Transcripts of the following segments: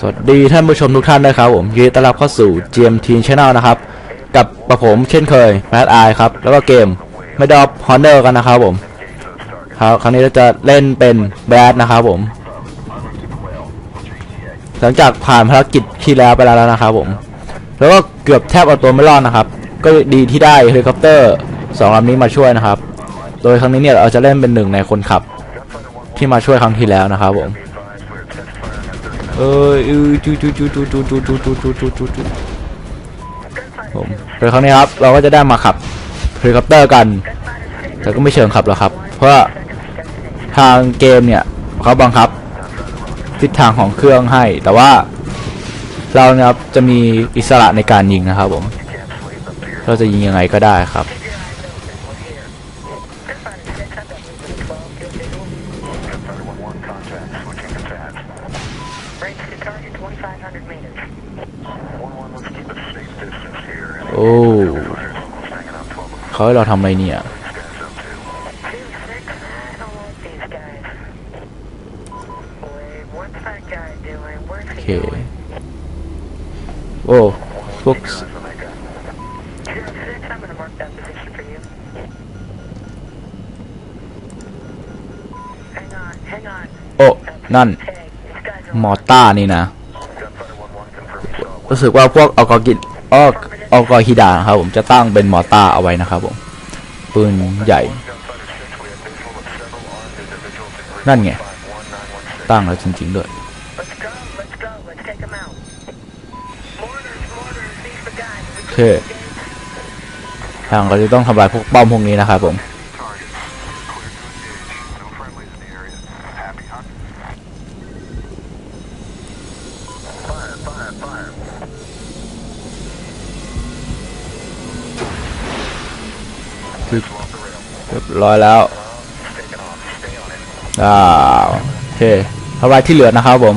สวัสดีท่านผู้ชมทุกท่านนะครับผมยินดีต้อนรับเข้าสู่ GMT Channel นะครับ กับประผมเช่นเคยแม d ไอครับ แล้วก็เกม m e d a l Honor กันนะครับผมครับครั้งนี้เราจะเล่นเป็นแบดนะครับผม หลังจากผ่านภารกิจที่แล้วไปแล้วนะครับผม แล้วก็เกือบแทบเอาตัวไม่รอดนะครับ ก็ดีที่ได้เฮลิคอปเตอร์สองลำนี้มาช่วยนะครับ โดยครั้งนี้เนี่ยเราจะเล่นเป็นหนึ่งในคนขับ ที่มาช่วยครั้งที่แล้วนะครับผม เออือจูจูจูจูจูจูจูจูจูจูจูจูผมโดยครั้งนี้ครับเราก็จะได้มาขับเฮลิคอปเตอร์กัน แต่ก็ไม่เชิงขับหรอกครับ เพราะทางเกมเนี่ยเขาบังคับ ทิศทางของเครื่องให้ แต่ว่าเราเนี่ยครับจะมีอิสระในการยิงนะครับผม เราจะยิงยังไงก็ได้ครับ โอ้เขาให้เราทำอะไรเนี่ย โอเค โอ้พวกส์โอ้ นั่น มอต้านี่นะ รู้สึกว่าพวกออกกินออก ออกอฮิดาครับผมจะตั้งเป็นมอต้าเอาไว้นะครับผมปืนใหญ่ นั่นไง ตั้งแล้วจริงๆด้วยโอเคทางเราจะต้องทำลายพวกป้อมพวกนี้นะครับผม ร้อยแล้วอ่าโอเคทำลายที่เหลือนะครับผม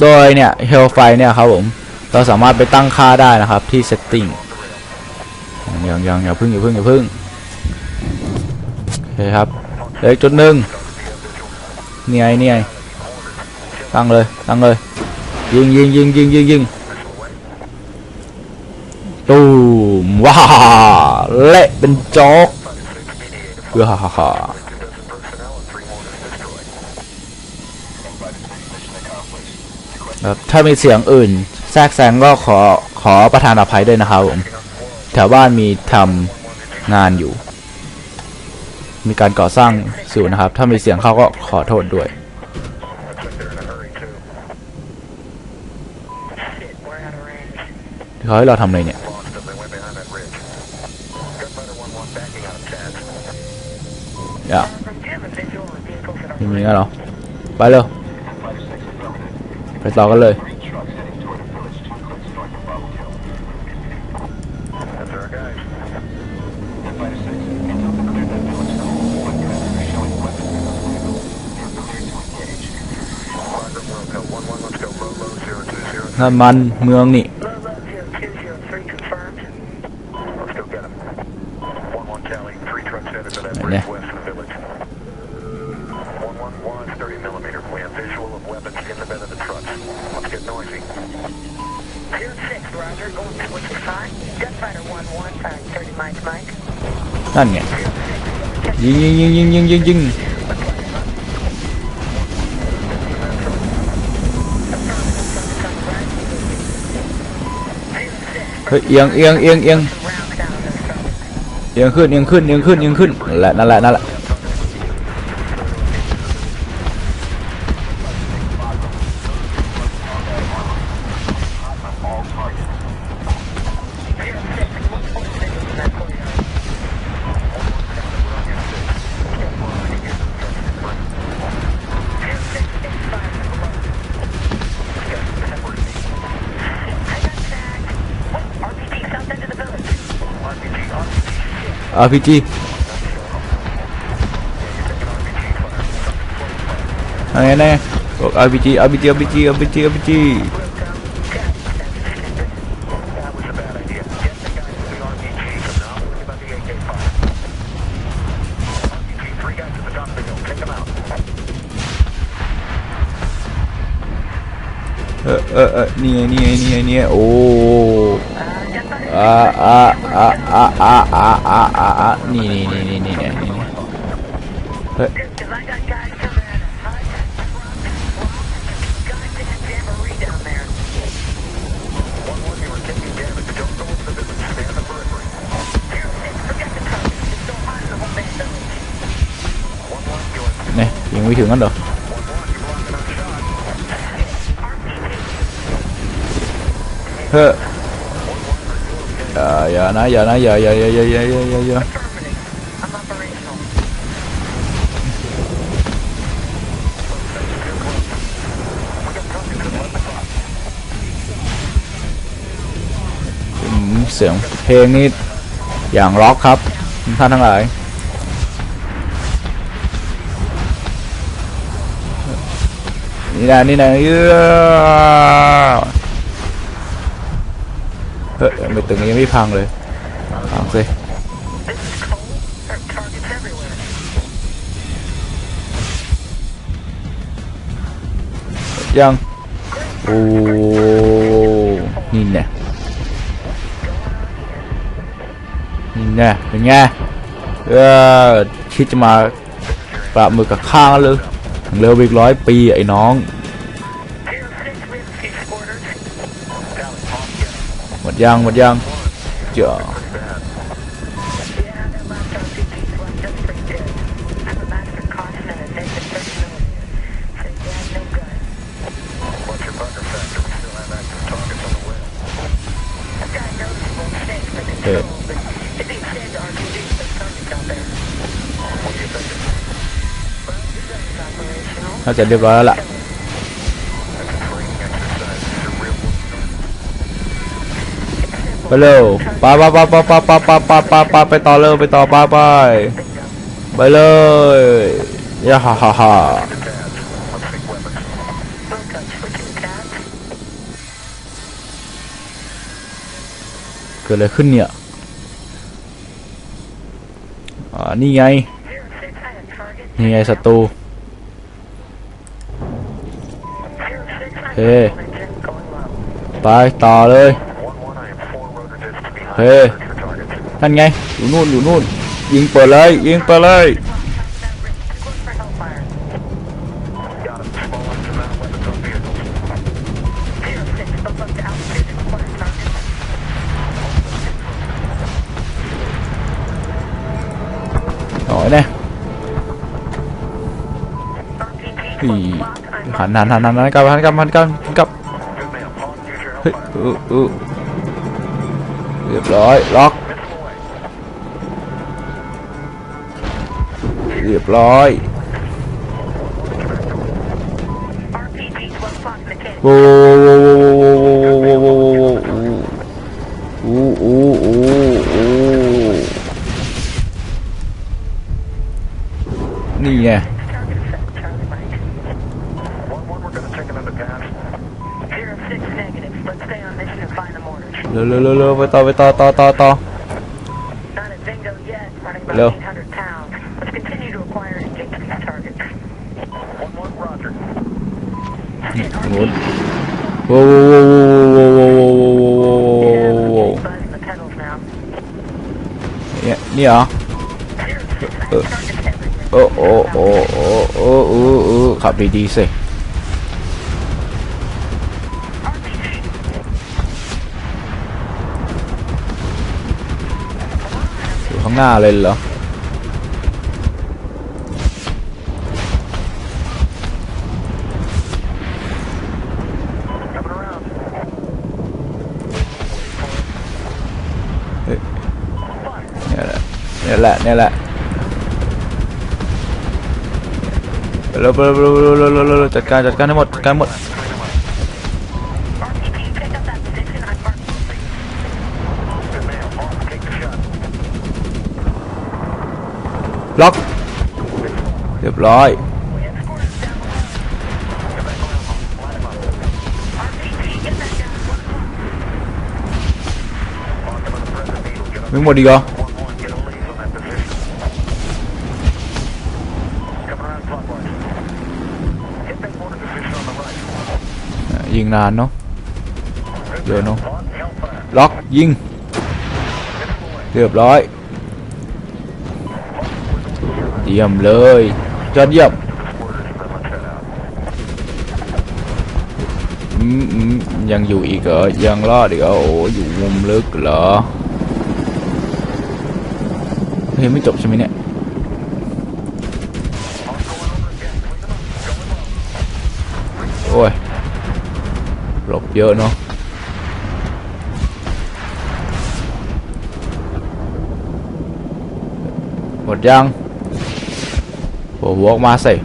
โดยเนี่ยเฮลไฟเนี่ยครับผมเราสามารถไปตั้งค่าได้นะครับที่ setting ยังอยังอย่าพึ่งอย่าพึ่งอย่าพึ่งโอเคครับเลืออีกจุดหนึ่งนี่ไงนี่ไงตั้งเลยตั้งเลยยิงยิงยิงยิงยิงยิงตูมว้าเละเป็นจ๊ก อฮ่าฮ่าฮ่าถ้ามีเสียงอื่น แทรกแซงก็ขอขอประทานอภัยด้วยนะครับผมแถวบ้านมีทำงานอยู่ มีการก่อสร้างสู่นะครับ ถ้ามีเสียงเข้าก็ขอโทษด้วยเขาให้เราทำอะไรเนี่ย vehicles that ไม่ are มีงั้นเหรอ ไปเร็วไปต่อกันเลยนั่นมันเมืองนี่ นั่นไงยิงยิงยิงยิงยิงยิงยิงเฮ้ยเอียงเอียงเอียงเอียงเอียงขึ้นเอียงขึ้นเอียงขึ้นเอียงขึ้นนั่นแหละนั่นแหละนั่นแหละ RPG. Ayah ni. RPG, RPG, RPG, RPG, RPG. RPG. Uh, uh, uh, ni eh, ni eh, ni eh, ni eh, oh. ออเออเออนี่ไงนี่ไงนี่ไงนี่ไงโอ้ Uh, jet fighter. อ่าอ่าอ่าอ่าอ่าอ่าอ่าอ่านี่นี่นี่นี่นี่นี่นี่เฮ้ย Because I got guys coming out of hut, trucks, guys in a jamboree down there. One one, you are taking damage. Don't go into the business. Stay on the periphery. Zero six, forget the target. It's so hot in the whole damn village. One one, you are นี่ยิงไม่ถึงกันเหรอ one one, you blocking our shot. เฮ้ย อย่าอย่านะอย่านะอย่าอย่าอย่าอย่าอย่าอย่าอย่าอย่าเสียงเพลงนี่อย่างร็อกครับท่านทั้งหลายนี่นะนี่นะเออ ตึงยังไม่พังเลยพังสิยัง โอ้ นี่แน่นี่แน่เป็นไงเออคิดจะมาปราบมือกับข้างเลยเร็วอีกร้อยปีไอ้น้อง ยังหมดยังเจอน่าจะเรียบร้อยแล้วล่ะ ไปเร็วไปไปไปไปไปไปไปไปไปไปไปต่อเร็วไปต่อไปไปไปเลยย่าฮ่าฮ่าฮ่าเกิดอะไรขึ้นเนี่ยอ่านี่ไง นี่ไงศัตรูเฮ้ไปต่อเลย เคนั่นไง อยู่นู่นอยู่นู่น ยิงเปิดเลย ยิงเปิดเลย rồi nè hắn hắn hắn hắn cặp hắn cặp hắn cặp cặp ừ ừ เฮ้ย helmet. อู้อู้เรียบร้อยล็อก Missile away. เรียบร้อย RPG 12 lock mechanic. โว้โว้โว้โว้โว้โว้โว้โว้โว้อู้อู้อู้อู้นี่ไง Target set, Charlie Mike. One one, we're gonna take another pass. Zero six negative. Let's stay on mission and find the mortars. เร็วเร็วเร็วเร็วไปต่อไปต่อต่อต่อต่อ Not at Bingo yet, running about Hello. 800 pounds. Let's continue to acquire and engage these targets. One one, Roger. หมุนโว้โว้โว้โว้ โว้โว้โว้โว้โว้โว้โว้ Buzz in the pedals now. เนี่ยนี่เหรอ Zero six, I have Uh. targets everywhere. โอ้โอ้โอ้โอ้โอ้โอ้โอ้ขับดีๆสิ อยู่ข้างหน้าเลยเหรอ Coming around. เฮ้ยเนี่ยแห ล็อก เรียบร้อยไม่หมดดีกว่ายิงนานเนาะเดี๋ยวเนาะล็อกยิง เรียบร้อย เยี่ยมเลยยอดเยี่ยมอืมอืมยังอยู่อีกเหรอยังรอดอีกเหรอโอ้อยู่มุมลึกเหรอเฮ้ยไม่จบใช่ไหมเนี่ยโอ้ยหลบเยอะเนาะหมดยัง ủa woke ma Boa massa aí.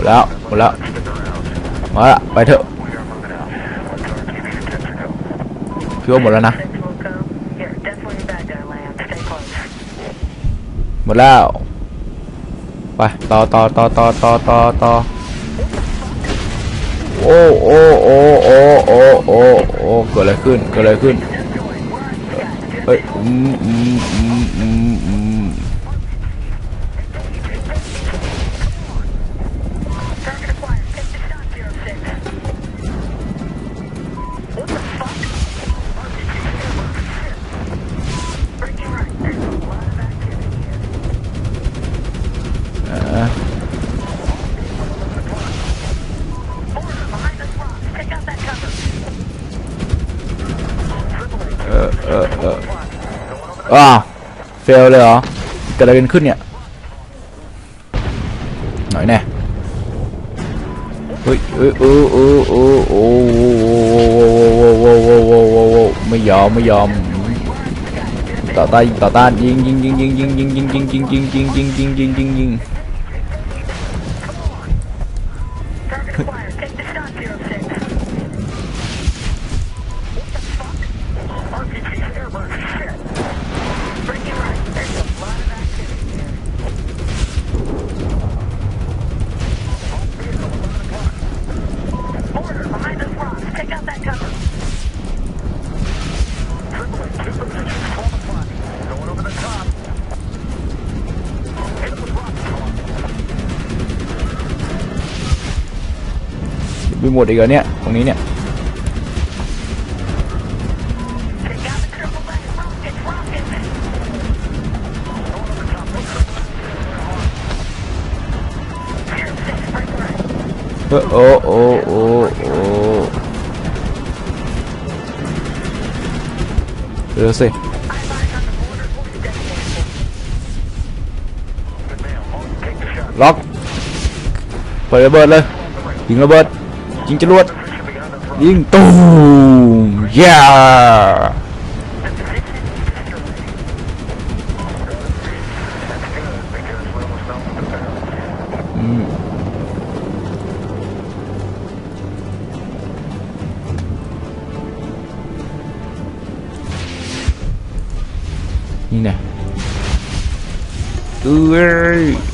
Olá, olá. Bora, bài thượng. Phiêu một lần nào. Một lão, Bài, to to to to to to to. Ô ô ô. โอ้เกิดอะไรขึ้นเกิดอะไรขึ้นเฮ้ยอืมอืมอืมอืม อ้าวเฟลเลยเหรอเกิดอะไรกันขึ้นเนี่ย หน่อยแน่เฮ้ยเอ้ยเออเออเออโอ้โหโว้โว้โว้โว้โว้โว้ไม่ยอมไม่ยอมต่อต้านต่อต้านยิงยิงยิงยิงยิงยิงยิงยิงยิงยิงยิงยิงยิงยิง มีหมดอีกแล้วเนี่ย ตรงนี้เนี่ยเออโอโอโอโอเดี๋ยวสิล็อกเปิดระเบิดเลยยิงระเบิด ยิงจรวดยิงตูมย่านี่นะดูเอ้